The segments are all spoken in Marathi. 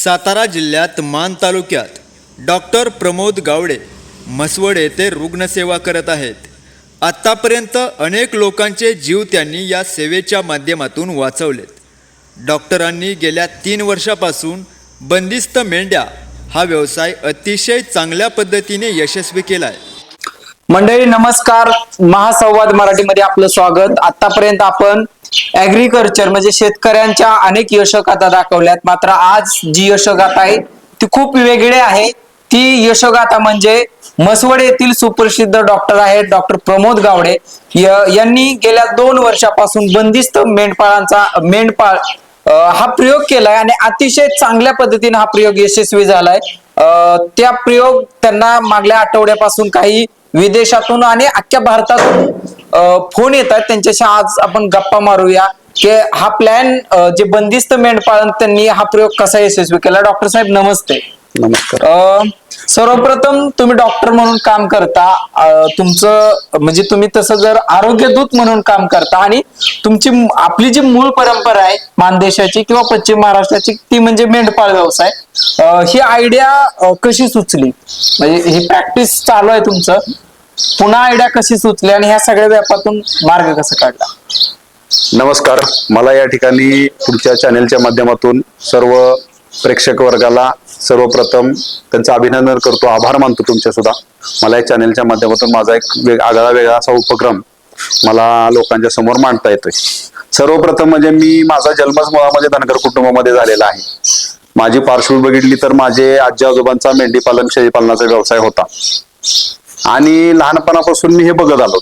सातारा जिल्ह्यात मान तालुक्यात डॉक्टर प्रमोद गावडे म्हसवड येथे रुग्णसेवा करत आहेत. आत्तापर्यंत अनेक लोकांचे जीव त्यांनी या सेवेच्या माध्यमातून वाचवलेत. डॉक्टरांनी गेल्या तीन वर्षापासून बंदिस्त मेंढ्या हा व्यवसाय अतिशय चांगल्या पद्धतीने यशस्वी केला आहे मंडळी नमस्कार. महासंवाद मराठीमध्ये आपलं स्वागत. आतापर्यंत आपण ऍग्रिकल्चर म्हणजे शेतकऱ्यांच्या अनेक यशोगाथा दाखवल्यात. मात्र आज जी यशोगाथा आहे ती खूप वेगळी आहे. ती यशोगाथा म्हणजे मसवड येथील सुप्रसिद्ध डॉक्टर आहेत डॉक्टर प्रमोद गावडे. यांनी गेल्या दोन वर्षापासून बंदिस्त मेंढपाळांचा मेंढपाळ हा प्रयोग केलाय आणि अतिशय चांगल्या पद्धतीने हा प्रयोग यशस्वी झालाय. त्या प्रयोग त्यांना मागल्या आठवड्यापासून काही विदेशातून आणि अख्ख्या भारतातून फोन येतात त्यांच्याशी आज आपण गप्पा मारूया की हा प्लॅन जे बंदिस्त मेंढपाळन त्यांनी हा प्रयोग कसा यशस्वी केला? डॉक्टर साहेब नमस्ते. नमस्कार. अं, सर्वप्रथम तुम्ही डॉक्टर म्हणून काम करता अं, तुमचं म्हणजे तुम्ही तसं जर आरोग्यदूत म्हणून काम करता आणि तुमची मु- आपली जी मूळ परंपरा आहे मानदेशाची किंवा पश्चिम महाराष्ट्राची ती म्हणजे मेंढपाळ व्यवसाय. अं, ही आयडिया कशी सुचली? म्हणजे ही प्रॅक्टिस चालू आहे तुमचं. पुन्हा आयडिया कशी सुचली आणि ह्या सगळ्या व्यापातून मार्ग कसा काढला? नमस्कार. मला या ठिकाणी तुमच्या चॅनेलच्या माध्यमातून सर्व प्रेक्षक वर्गाला सर्वप्रथम त्यांचं अभिनंदन करतो. आभार मानतो तुमच्या सुद्धा मला या चॅनेलच्या माध्यमातून माझा एक वेग आगळा वेगळा असा उपक्रम मला लोकांच्या समोर मांडता येतोय. सर्वप्रथम म्हणजे मी माझा जन्मच मुळामध्ये धनगर कुटुंबामध्ये झालेला आहे. माझी पार्श्वभूमी बघितली तर माझे आजी आजोबांचा मेंढी पालन शेळी पालनाचा व्यवसाय होता. आणि लहानपणापासून मी हे बघत आलो.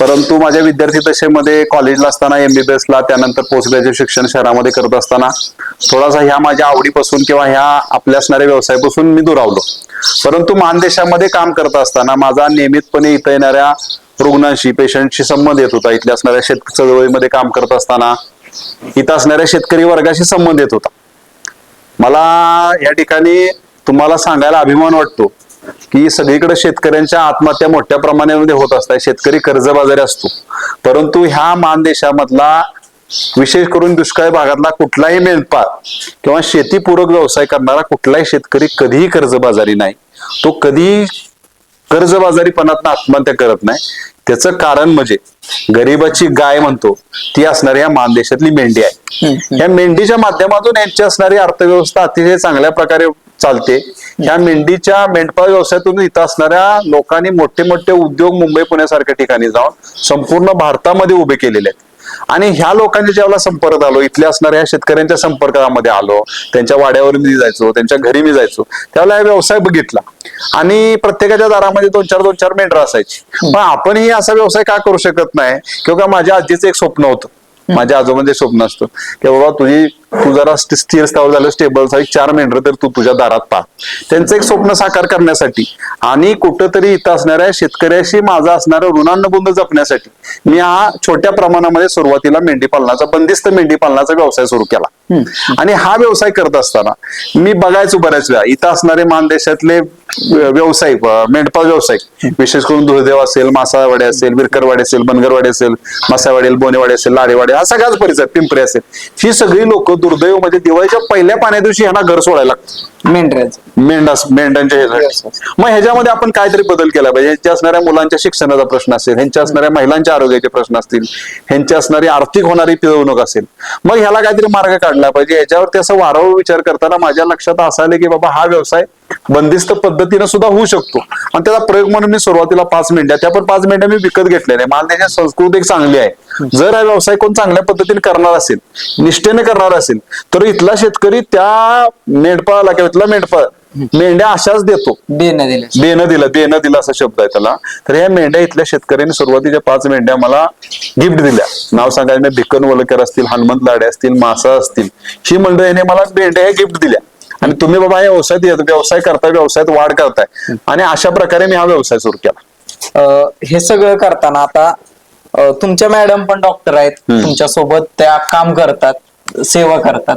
परंतु माझ्या विद्यार्थी दशेमध्ये कॉलेजला असताना एमबीबीएस ला त्यानंतर पोस्ट ग्रॅज्युएट शिक्षण शहरामध्ये करत असताना थोडासा ह्या माझ्या आवडीपासून किंवा ह्या आपल्या असणाऱ्या व्यवसायापासून मी दुरावलो. परंतु मानदेशामध्ये काम करत असताना माझा नियमितपणे इथं येणाऱ्या रुग्णांशी पेशंटशी संबंध येत होता. इथल्या असणाऱ्या शेत चळवळीमध्ये काम करत असताना इथं असणाऱ्या शेतकरी वर्गाशी संबंध येत होता. मला या ठिकाणी तुम्हाला सांगायला अभिमान वाटतो. की सगळीकडे शेतकऱ्यांच्या आत्महत्या मोठ्या प्रमाणामध्ये होत असतात. शेतकरी कर्जबाजारी असतो. परंतु ह्या मानदेशामधला विशेष करून दुष्काळी भागातला कुठलाही मेंढपाळ किंवा शेतीपूरक व्यवसाय करणारा कुठलाही शेतकरी कधीही कर्जबाजारी नाही. तो कधी कर्जबाजारीपणात आत्महत्या करत नाही. त्याचं कारण म्हणजे गरीबाची गाय म्हणतो ती असणारी या मानदेशातली मेंढी आहे. या मेंढीच्या माध्यमातून यांची असणारी अर्थव्यवस्था अतिशय चांगल्या प्रकारे चालते. ह्या मेंढीच्या मेंढपाळ व्यवसायातून इथं असणाऱ्या लोकांनी मोठे मोठे उद्योग मुंबई पुण्यासारख्या ठिकाणी जाऊन संपूर्ण भारतामध्ये उभे केलेले आहेत. आणि ह्या लोकांच्या ज्यावेळेला संपर्क आलो इथल्या असणाऱ्या शेतकऱ्यांच्या संपर्कामध्ये आलो त्यांच्या वाड्यावर मी जायचो त्यांच्या घरी मी जायचो त्यावेळेला हा व्यवसाय बघितला. आणि प्रत्येकाच्या दारामध्ये दोन चार दोन चार मेंढर असायची. पण आपणही असा व्यवसाय का करू शकत नाही? किंवा माझ्या आजीचं एक स्वप्न होतं. माझ्या आजोबांचे स्वप्न असतं. की बाबा तुझी तू जरा स्थ- स्थिर स्थावर झालं स्टेबल झाली चार मेंढर तर तू तुझ्या दारात पा त्यांचं एक स्वप्न साकार करण्यासाठी आणि कुठंतरी इथं असणाऱ्या शेतकऱ्याशी माझा असणारा ऋणानुबंध जपण्यासाठी मी हा छोट्या प्रमाणामध्ये सुरुवातीला मेंढी पालनाचा बंदिस्त मेंढी पालनाचा व्यवसाय सुरू केला. आणि हा व्यवसाय करत असताना मी बघायचो बऱ्याच वेळा इथं असणारे मानदेशातले व्यावसायिक मेंढपाळ व्यावसायिक. विशेष करून दुर्देव असेल मासावाडे असेल विरकरवाडी असेल बनगरवाडी असेल मासावाडी बोनेवाडी असेल लारेवाडी हा सगळाच परिसर पिंपरी असेल. ही सगळी लोक दुर्दैव म्हणजे दिवाळीच्या पहिल्या पाण्या दिवशी ह्यांना घर सोडायला लागतं. मेंढऱ्याचं मेंढा मेंढ्यांच्या मग ह्याच्यामध्ये आपण काहीतरी बदल केला पाहिजे. ह्यांच्या असणाऱ्या मुलांच्या शिक्षणाचा प्रश्न असेल ह्यांच्या असणाऱ्या महिलांच्या आरोग्याचे प्रश्न असतील ह्यांच्या असणारी आर्थिक होणारी पिळवणूक असेल. मग ह्याला काहीतरी मार्ग काढला पाहिजे. याच्यावरती असं वारंवार विचार करताना माझ्या लक्षात असं आलं की बाबा हा व्यवसाय बंदिस्त पद्धतीने सुद्धा होऊ शकतो. आणि त्याचा प्रयोग म्हणून मी सुरुवातीला पाच मेंढ्या त्या पण पाच मेंढ्या मी विकत घेतल्या नाही मानदेशात संस्कृती एक चांगली आहे. जर हा व्यवसाय कोण चांगल्या पद्धतीने करणार असेल निष्ठेने करणार असेल तर इथला शेतकरी त्या मेंढपाळाला किंवा इथला मेंढपाळ मेंढ्या अशाच देतो. देणं दिलं. देणं दिलं देणं दिलं असा शब्द आहे त्याला. तर ह्या मेंढ्या इथल्या शेतकऱ्यांनी सुरुवातीच्या पाच मेंढ्या मला गिफ्ट दिल्या. नाव सांगायला भिक्कन वलकर असतील हनुमंत लाडे असतील मासा असतील ही मंडळीने मला मेंढ्या गिफ्ट दिल्या. आणि तुम्ही बाबा या व्यवसायात येत- व्यवसाय करताय व्यवसायात वाढ करताय. आणि अशा प्रकारे मी हा व्यवसाय सुरू केला. हे सगळं करताना आता तुमच्या मॅडम पण डॉक्टर आहेत. तुमच्यासोबत त्या काम करतात सेवा करतात.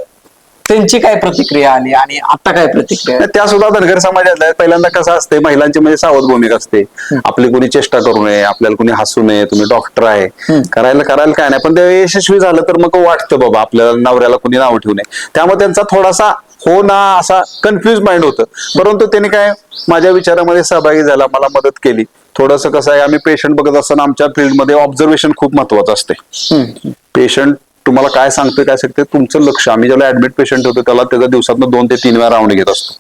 त्यांची काय प्रतिक्रिया आली आणि आता काय प्रतिक्रिया? त्या सुद्धा धनगर समाजातल्या आहेत. पहिल्यांदा कसं असते महिलांची म्हणजे सावध भूमिका असते. आपली कोणी चेष्टा करू नये आपल्याला कोणी हसू नये तुम्ही डॉक्टर आहे. करायला करायला काय नाही. पण ते यशस्वी झालं तर मग वाटतं बाबा आपल्याला नवऱ्याला कोणी नाव ठेवू नये. त्यामुळे त्यांचा थोडासा हो ना असा कन्फ्युज माइंड होतं. परंतु त्याने काय माझ्या विचारामध्ये सहभागी झाला मला मदत केली. थोडंसं कसं आहे आम्ही पेशंट बघत असताना आमच्या फील्डमध्ये ऑब्झर्वेशन खूप महत्वाचं असते. पेशंट तुम्हाला काय सांगतोय काय सांगते तुमचं लक्ष. आम्ही ज्याला ऍडमिट पेशंट होतो त्याला त्याचा दिवसातनं दोन ते तीन वेळा राऊंड घेत असतो.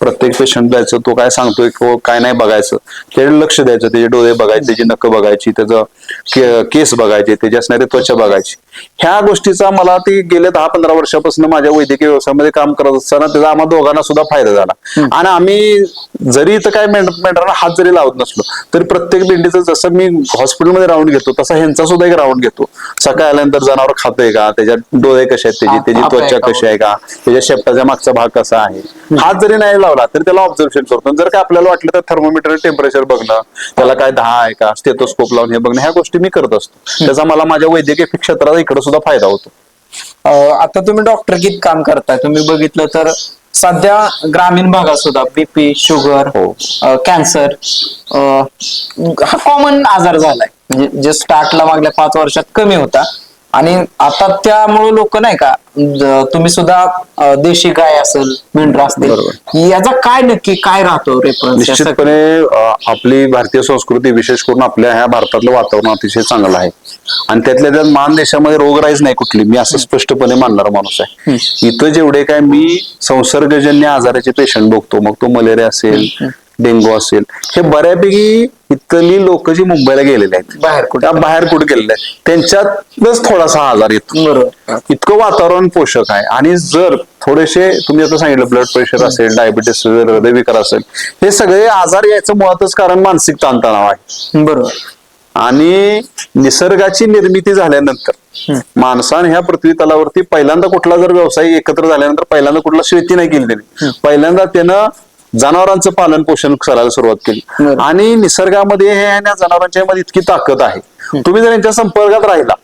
प्रत्येक पेशंट द्यायचं तो काय सांगतोय किंवा काय नाही बघायचं त्याच्याकडे लक्ष द्यायचं त्याचे डोळे बघायचे त्याची नख बघायची त्याचं केस बघायचे त्याची असणारी त्वचा बघायची. ह्या गोष्टीचा मला ती गेल्या दहा पंधरा वर्षापासून माझ्या वैद्यकीय व्यवसायामध्ये काम करत असताना त्याचा आम्हा दोघांना सुद्धा फायदा झाला. आणि आम्ही जरी इथं काय मेंढ- मेंढरांना हात जरी लावत नसलो तरी प्रत्येक मेंढीचं जसं मी हॉस्पिटलमध्ये राऊंड घेतो तसा ह्यांचा सुद्धा एक राऊंड घेतो. सकाळी आल्यानंतर जनावर खातोय का? त्याच्या डोळे कसे आहेत त्याची? त्याची त्वचा कशी आहे का? त्याच्या शेपटाचा मागचा भाग कसा आहे? हात जरी नाही लावला तरी त्याला ऑब्झर्वेशन करतो. जर का आपल्याला वाटलं तर थर्मोमीटर टेम्परेचर बघणं त्याला काय दहा आहे का स्टेथोस्कोप लावून हे बघणं ह्या गोष्टी मी करत असतो. त्याचा मला माझ्या वैद्यकीय क्षेत्रात इकडे सुद्धा फायदा होतो. आता तुम्ही डॉक्टर कित काम करताय? तुम्ही बघितलं तर सध्या ग्रामीण भागात सुद्धा बीपी शुगर हो. कॅन्सर हा कॉमन आजार झालाय. म्हणजे जे स्टार्टला मागल्या पाच वर्षात कमी होता. आणि आता त्यामुळे लोक नाही का ज- तुम्ही सुद्धा अं, देशी गाय असेल मेंढर असतील याचा काय नक्की काय राहतो रेफरन्स निश्चितपणे अं, आपली भारतीय संस्कृती विशेष करून आपल्या ह्या भारतातलं वातावरण अतिशय चांगलं आहे. आणि त्यातल्या त्यात मान देशामध्ये रोगराईच नाही कुठली मी असं स्पष्टपणे मानणारा माणूस आहे. इथं जेवढे काय मी संसर्गजन्य आजाराचे पेशंट बघतो मग तो मलेरिया असेल डेंगू असेल हे बऱ्यापैकी इथली लोक जी मुंबईला गेलेले आहेत. बाहेर कुठे? बाहेर कुठे गेलेले आहेत? त्यांच्यातच थोडासा आजार येतो. बरोबर. इतकं वातावरण पोषक आहे. आणि जर थोडेसे तुम्ही आता सांगितलं ब्लड प्रेशर असेल डायबिटीस असेल हृदयविकार असेल हे सगळे आजार याचं मुळातच कारण मानसिक ताणतणाव आहे. बरोबर. आणि निसर्गाची निर्मिती झाल्यानंतर माणसाने ह्या पृथ्वी तलावरती पहिल्यांदा कुठला जर व्यवसाय एकत्र झाल्यानंतर पहिल्यांदा कुठला शेती नाही केली त्याने. पहिल्यांदा त्यानं जनावरांचं पालन पोषण करायला सुरुवात केली. आणि निसर्गामध्ये हे आणि जनावरांच्या मध्ये इतकी ताकद आहे तुम्ही जर यांच्या संपर्कात राहिला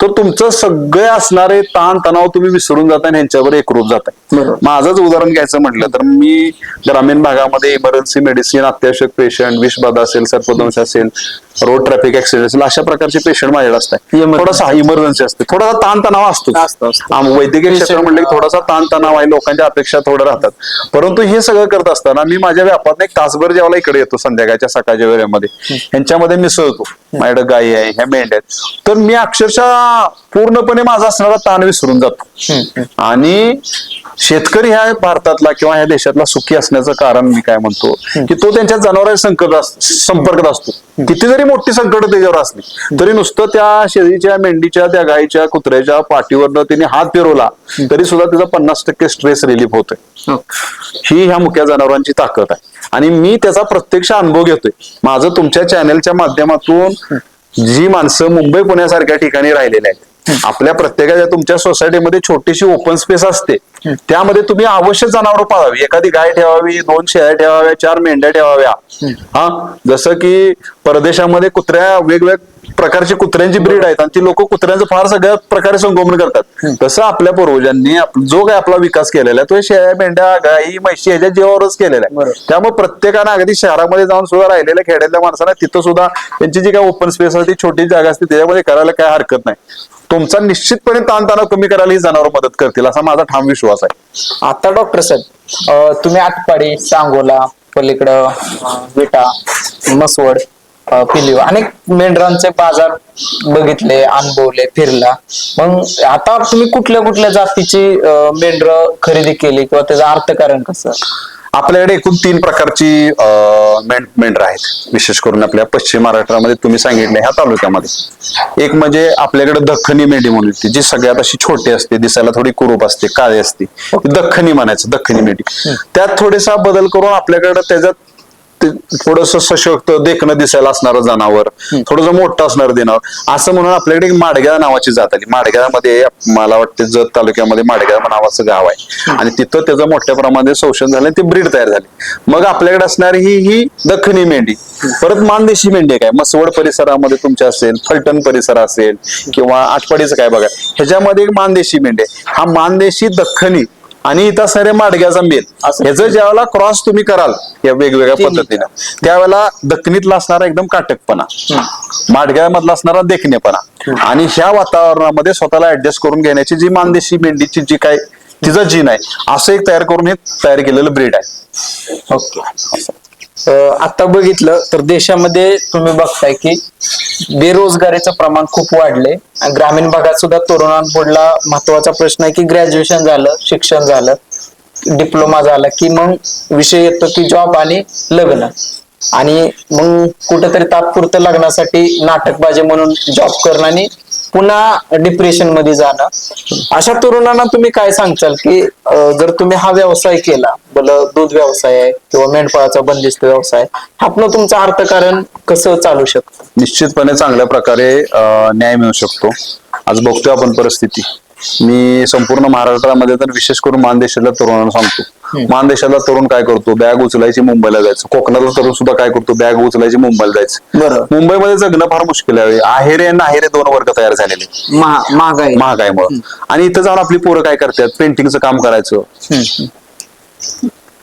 तर तुमचं सगळे असणारे ताण तणाव तुम्ही विसरून जाता आणि ह्यांच्यावर एकरूप जाताय. माझंच उदाहरण घ्यायचं म्हटलं तर मी ग्रामीण भागामध्ये इमर्जन्सी मेडिसिन अत्यावश्यक पेशंट विषबाधा असेल सर्पदंश असेल रोड ट्रॅफिक ऍक्सिडेंट असेल अशा प्रकारचे पेशंट माझ्याकडे असतात. थोडासा इमर्जन्सी असते. थोडासा ताण तणाव असतो वैद्यकीय क्षेत्र म्हटलं की थोडासा ताण तणाव आहे लोकांच्या अपेक्षा थोड्या राहतात. परंतु हे सगळं करत असताना मी माझ्या व्यापारात एक तासभर जेव्हा इकडे येतो संध्याकाळच्या सकाळच्या वेळेमध्ये. ह्यांच्यामध्ये मिसळतो माझ्याकडे गायी आहे ह्या मेंढ्या आहेत. तर मी अक्षरशः पूर्णपणे माझा असणारा ताण विसरून जातो. आणि शेतकरी ह्या भारतातला किंवा ह्या देशातला सुखी असण्याचं कारण मी काय म्हणतो की तो त्यांच्या जनावरांच्या संकट संपर्कात असतो. किती जरी मोठी संकट त्याच्यावर असली तरी नुसतं त्या शेळीच्या मेंढीच्या त्या गायीच्या कुत्र्याच्या पाठीवरनं तिने हात फिरवला तरी सुद्धा त्याचा पन्नास टक्के स्ट्रेस रिलीफ होतोय. ही ह्या मुख्या जनावरांची ताकद आहे. आणि मी त्याचा प्रत्यक्ष अनुभव घेतोय. माझं तुमच्या चॅनेलच्या माध्यमातून जी माणसं मुंबई पुण्यासारख्या ठिकाणी राहिलेली आहेत आपल्या प्रत्येकाच्या तुमच्या सोसायटीमध्ये छोटीशी ओपन स्पेस असते. त्यामध्ये तुम्ही अवश्य जनावर पाळावी. एखादी गाय ठेवावी दोन शेळ्या ठेवाव्या चार मेंढ्या ठेवाव्या. हा? जसं की परदेशामध्ये कुत्र्या वेगवेगळ्या प्रकारची कुत्र्यांची ब्रीड आहेत आणि ती लोक कुत्र्यांचं फार सगळ्या प्रकारे संगोपन करतात. तसं आपल्या पूर्वजांनी जो काय आपला विकास केलेला आहे तो शेळ्या मेंढ्या गाई म्हशी ह्याच्या जीवावरच केलेला आहे. त्यामुळे प्रत्येकानं अगदी शहरामध्ये जाऊन सुद्धा राहिलेल्या खेड्यातल्या माणसांना तिथं सुद्धा त्यांची जी काय ओपन स्पेस असते छोटी जागा असते त्याच्यामध्ये करायला काय हरकत नाही. तुमचा निश्चितपणे ताणतणाव कमी करायला ही जनावर मदत करतील असा माझा ठाम विश्वास आहे. आता डॉक्टर साहेब तुम्ही आटपाडी सांगोला पलीकडं विटा मसवड अं, पिलीव अनेक मेंढरांचे बाजार बघितले अनुभवले फिरला. मग आता तुम्ही कुठल्या कुठल्या जातीची मेंढर खरेदी केली किंवा त्याचं अर्थकारण कसं? आपल्याकडे एकूण तीन प्रकारची मेंढर आहेत. विशेष करून आपल्या पश्चिम महाराष्ट्रामध्ये तुम्ही सांगितले ह्या तालुक्यामध्ये. एक म्हणजे आपल्याकडे दख्खनी मेंढी म्हणून येते जी सगळ्यात अशी छोटी असते दिसायला थोडी कुरूप असते काळी असते. दख्खनी म्हणायचं दख्खनी मेंढी. त्यात थोडेसा बदल करून आपल्याकडे त्याच्यात थोडस सशक्त देखणं दिसायला असणारं जनावर थोडस मोठं असणारं जनावर असं म्हणून आपल्याकडे माडग्या नावाची जात आली. माडग्यामध्ये मला वाटतं जत तालुक्यामध्ये माडग्या नावाचं गाव आहे. आणि तिथं त्याचं मोठ्या प्रमाणात संशोधन झालं ती ब्रीड तयार झाली. मग आपल्याकडे असणारी ही ही दख्खनी मेंढी. परत मानदेशी मेंढी काय मसवड परिसरामध्ये तुमच्या असेल फलटण परिसर असेल किंवा आटपाडीचं काय बघा. ह्याच्यामध्ये एक मानदेशी मेंढी. हा मानदेशी दख्खनी आणि इथं सारे माडग्याचा मेल असं. ह्याचं ज्यावेळेला क्रॉस तुम्ही कराल या वेगवेगळ्या. पद्धतीने त्यावेळेला दखनीतला असणारा एकदम काटकपणा माडग्यामधला असणारा देखणेपणा. आणि ह्या वातावरणामध्ये स्वतःला ऍडजस्ट करून घेण्याची जी मानदेशी मेंढीची जी काय तिचा जीन आहे असं एक तयार करून हे तयार केलेलं ब्रीड आहे. ओके आता बघितलं तर देशामध्ये तुम्ही बघताय की बेरोजगारीचं प्रमाण खूप वाढले. आणि ग्रामीण भागात सुद्धा तरुणांपुढला महत्त्वाचा प्रश्न आहे की ग्रॅज्युएशन झालं शिक्षण झालं डिप्लोमा झाला की मग विषय येतो की जॉब आणि लग्न. आणि मग कुठेतरी तात्पुरतं लग्नासाठी नाटकबाजी म्हणून जॉब करणं आणि पुन्हा डिप्रेशनमध्ये जाणं. अशा तरुणांना तुम्ही काय सांगचाल की जर तुम्ही हा व्यवसाय केला बल दूध व्यवसाय आहे किंवा मेंढपाळाचा बंदिस्त व्यवसाय ह्यातनं तुमचं अर्थकारण कसं चालू शकतं? निश्चितपणे चांगल्या प्रकारे न्याय मिळू शकतो. आज बघतोय आपण परिस्थिती. मी संपूर्ण महाराष्ट्रामध्ये तर विशेष करून मानदेशातल्या तरुणांना सांगतो. मानदेशातला तरुण काय करतो? बॅग उचलायची मुंबईला जायचं. कोकणातला तरुण सुद्धा काय करतो? बॅग उचलायची मुंबईला जायचं. बरं. मुंबईमध्ये जगणं फार मुश्किल आहे. आहेरे आणि नाहेरे दोन वर्ग तयार झालेले. महा- महागाई. महागाईमुळे. आणि इथं जाऊन आपली पोरं काय करतात? पेंटिंगचं काम करायचं. हम्म.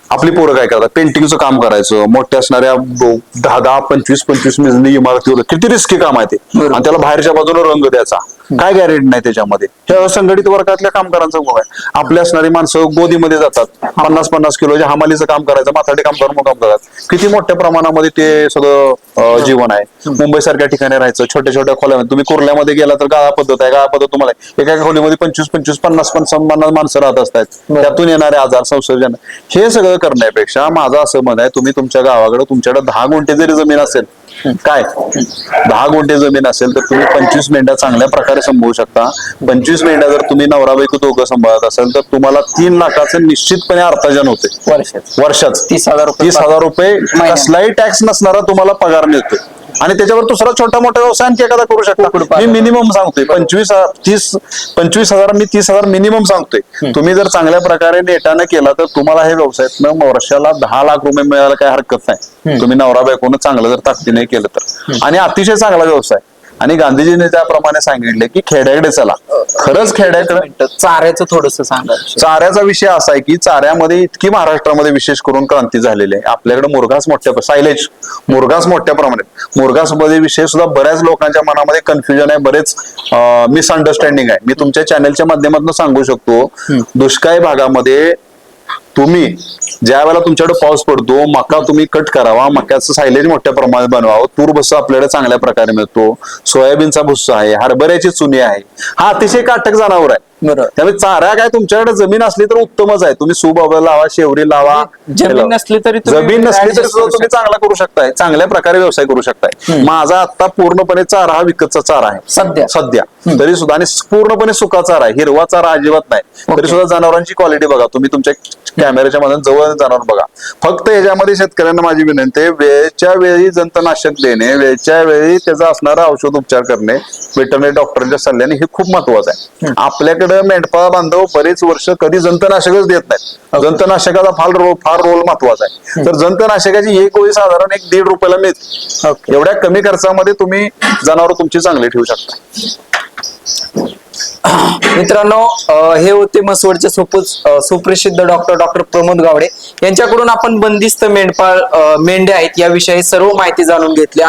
आपली पोरं काय करतात? पेंटिंगचं काम करायचं. मोठ्या असणाऱ्या दो- दहा दहा पंचवीस पंचवीस मजली इमारतीवर किती रिस्की काम आहे ते. बरोबर. आणि त्याला बाहेरच्या बाजूला रंग द्यायचा. काय गॅरंटी नाही त्याच्यामध्ये? हे असंघटित वर्गातल्या कामगारांचा गुण आहे आपली असणारी माणसं गोदीमध्ये जातात. पन्नास पन्नास किलोच्या हमालीचं काम करायचं माथाडी काम करून काम करतात. किती मोठ्या प्रमाणामध्ये ते सगळं जीवन आहे. मुंबई सारख्या ठिकाणी राहायचं छोट्या छोट्या खोल्यामध्ये. तुम्ही कुर्ल्यामध्ये गेला तर गाळा पद्धत आहे गाळा पद्धत तुम्हाला. एका एका खोलीमध्ये पंचवीस पंचवीस पन्नास पन्नास पन्नास माणसं राहत असतात. त्यातून येणारे आजार संसर्जन हे सगळं करण्यापेक्षा माझं असं मत आहे तुम्ही तुमच्या गावाकडे तुमच्याकडे दहा गुंठे जरी जमीन असेल काय? दहा गुंठे जमीन असेल तर तुम्ही पंचवीस मेंढ्या चांगल्या प्रकारे सांभाळू शकता. पंचवीस मेंढ्या जर तुम्ही नवरा बायको दोघं सांभाळत असेल तर तुम्हाला तीन लाखाचं निश्चितपणे अर्थार्जन होते. वर्षात. वर्षात. तीस हजार रुपये तीस हजार रुपये महिन्यात. कसलाही टॅक्स नसणारा तुम्हाला पगार मिळतो आणि त्याच्यावर दुसरा छोटा मोठा व्यवसाय आणखी एखादा करू शकता. मी. मिनिमम सांगतोय पंचवीस हजार- तीस पंचवीस हजार मी तीस हजार मिनिमम सांगतोय. तुम्ही जर चांगल्या प्रकारे नेटानं केला तर तुम्हाला हे व्यवसायातनं वर्षाला दहा लाख रुपये मिळायला काही हरकत नाही. तुम्ही नवरा बायकोनं चांगलं जर ताकदीने केलं तर. आणि अतिशय चांगला व्यवसाय. आणि गांधीजीने त्याप्रमाणे सांगितले की खेड्याकडे चला. खरंच खेड्याकडे चाऱ्याचं थोडस सांगा. चाऱ्याचा विषय असा आहे की चाऱ्यामध्ये इतकी महाराष्ट्रामध्ये विशेष करून क्रांती झालेली आहे. आपल्याकडे मुरघास मोठ्या सायलेज मुरघास मोठ्या प्रमाणात. मुरघासमध्ये विषय सुद्धा बऱ्याच लोकांच्या मनामध्ये कन्फ्युजन आहे बरेच मिसअंडरस्टँडिंग आहे. मी तुमच्या चॅनलच्या माध्यमातून सांगू शकतो दुष्काळी भागामध्ये तुम्ही ज्या वेळेला तुमच्याकडे पाऊस पडतो मका तुम्ही कट करावा. मक्याचं सायलेज मोठ्या प्रमाणात बनवावं. तूर भुस्सा आपल्याकडे चांगल्या प्रकारे मिळतो. सोयाबीनचा भुस्सा आहे. हरभऱ्याची चुनी आहे. हा अतिशय काटक जनावर आहे. बरोबर त्यामुळे चारा काय तुमच्याकडे जमीन असली तर उत्तमच आहे. तुम्ही सुबाबा लावा शेवरी लावा. जमीन नसली तरी जमीन नसली तरी सुद्धा तुम्ही चांगला करू शकताय. चांगल्या प्रकारे व्यवसाय करू शकताय. माझा आता पूर्णपणे चारा हा विकतचा चारा आहे. सध्या. सध्या. तरी सुद्धा आणि पूर्णपणे सुका चारा आहे. हिरवा चारा अजिबात नाही. तरी सुद्धा जनावरांची क्वालिटी बघा. तुम्ही तुमच्या कॅमेऱ्याच्या मध्ये जवळ जनावर बघा. फक्त याच्यामध्ये शेतकऱ्यांना माझी विनंती आहे वेळच्या वेळी जंतनाशक देणे वेळच्या वेळी त्याचा असणारा औषध उपचार करणे वेटरनरी डॉक्टरांच्या सल्ल्याने हे खूप महत्वाचं आहे. आपल्याकडे मेंढपाळ बांधव बरेच वर्ष कधी जंतनाशकच देत नाहीत. जंतनाशकाचा फार रोल फार रोल महत्त्वाचा आहे. तर जंतनाशकाची एक गोळी साधारण एक दीड रुपयाला मिळते. एवढ्या कमी खर्चामध्ये तुम्ही जनावर तुमची चांगली ठेवू शकता. मित्रांनो हे होते मसवडचे सुप्रसिद्ध डॉक्टर डॉक्टर प्रमोद गावडे. यांच्याकडून आपण बंदिस्त मेंढपाळ मेंढ्या आहेत याविषयी सर्व माहिती जाणून घेतली.